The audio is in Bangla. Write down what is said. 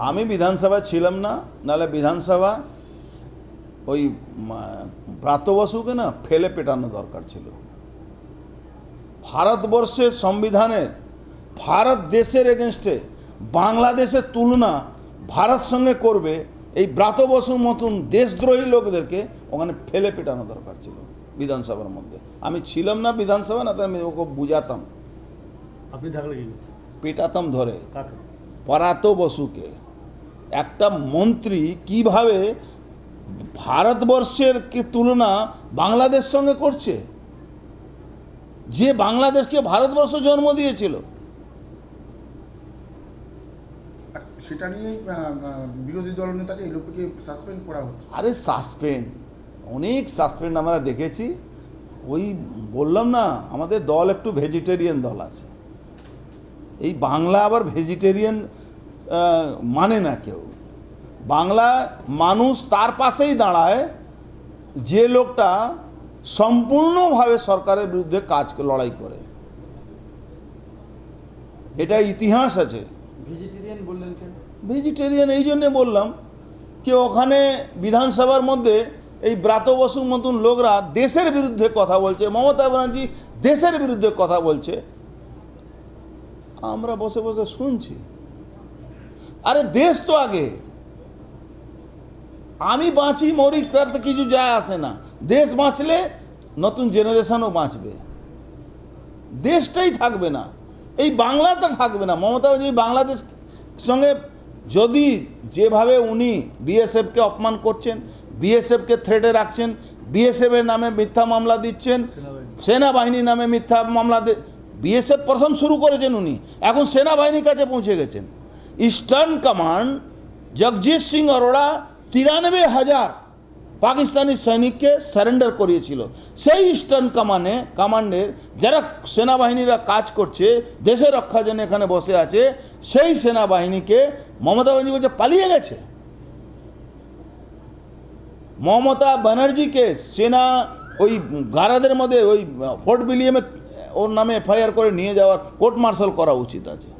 আমি বিধানসভায় ছিলাম না নাহলে বিধানসভা ওই মা- ব্রাত্য বসুকে না ফেলে পেটানো দরকার ছিল। ভারতবর্ষের সংবিধানের ভারত দেশের এগেনস্টে বাংলাদেশের তুলনা ভারত সঙ্গে করবে এই ব্রাত বসুর মতন দেশদ্রোহী লোকদেরকে ওখানে ফেলে পেটানো দরকার ছিল বিধানসভার মধ্যে। আমি ছিলাম না বিধানসভা না তাই আমি ওকে বুঝাতাম। আপনি? পেটাতাম ধরে। পরাত বসুকে একটা মন্ত্রী কীভাবে ভারতবর্ষের কি তুলনা বাংলাদেশ সঙ্গে করছে? যে বাংলাদেশকে ভারতবর্ষ জন্ম দিয়েছিল। সেটা আহ, বিরোধী দল নেতাকে এই লোককে সাসপেন্ড করা হচ্ছে। আরে সাসপেন্ড অনেক সাসপেন্ড আমরা দেখেছি। ওই বললাম না আমাদের দল একটু ভেজিটেরিয়ান দল আছে। এই বাংলা আবার ভেজিটেরিয়ান মানে না কেউ। বাংলা মানুষ তার পাশেই দাঁড়ায় যে লোকটা সম্পূর্ণভাবে সরকারের বিরুদ্ধে কাজ লড়াই করে। এটা ইতিহাস আছে। ভেজিটেরিয়ান বললেন ভেজিটেরিয়ান এই জন্যে বললাম যে ওখানে বিধানসভার মধ্যে এই ব্রাত বসুর মতন লোকরা দেশের বিরুদ্ধে কথা বলছে মমতা ব্যানার্জি দেশের বিরুদ্ধে কথা বলছে। আমরা বসে বসে শুনছি। আরে দেশ তো আগে। আমি বাঁচি মরি তাতে কিছু যায় আসে না। দেশ বাঁচলে নতুন জেনারেশনও বাঁচবে। দেশটাই থাকবে না। এই বাংলাটা থাকবে না। মমতা ব্যানার্জি বাংলাদেশ সঙ্গে যদি যেভাবে উনি বিএসএফকে অপমান করছেন বিএসএফকে থ্রেটে রাখছেন বিএসএফের নামে মিথ্যা মামলা দিচ্ছেন সেনাবাহিনীর নামে মিথ্যা মামলা বিএসএফ প্রথম শুরু করেছেন উনি। এখন সেনাবাহিনীর কাছে পৌঁছে গেছেন। ইস্টার্ন কমান্ড জগজিৎ সিং অরোড়া তিরানব্বই হাজার পাকিস্তানি সৈনিককে সারেন্ডার করিয়েছিল। সেই ইস্টার্ন কমানে কমান্ডের যারা সেনাবাহিনীরা কাজ করছে, দেশের রক্ষার জন্য এখানে বসে আছে, সেই সেনাবাহিনীকে মমতা ব্যানার্জি বলছে, পালিয়ে গেছে। মমতা ব্যানার্জিকে সেনা ওই গারাদের মধ্যে ওই ফোর্ট বিলিয়ামে ওর নামে এফআইআর করে নিয়ে যাওয়ার কোর্ট মার্শাল করা উচিত আছে।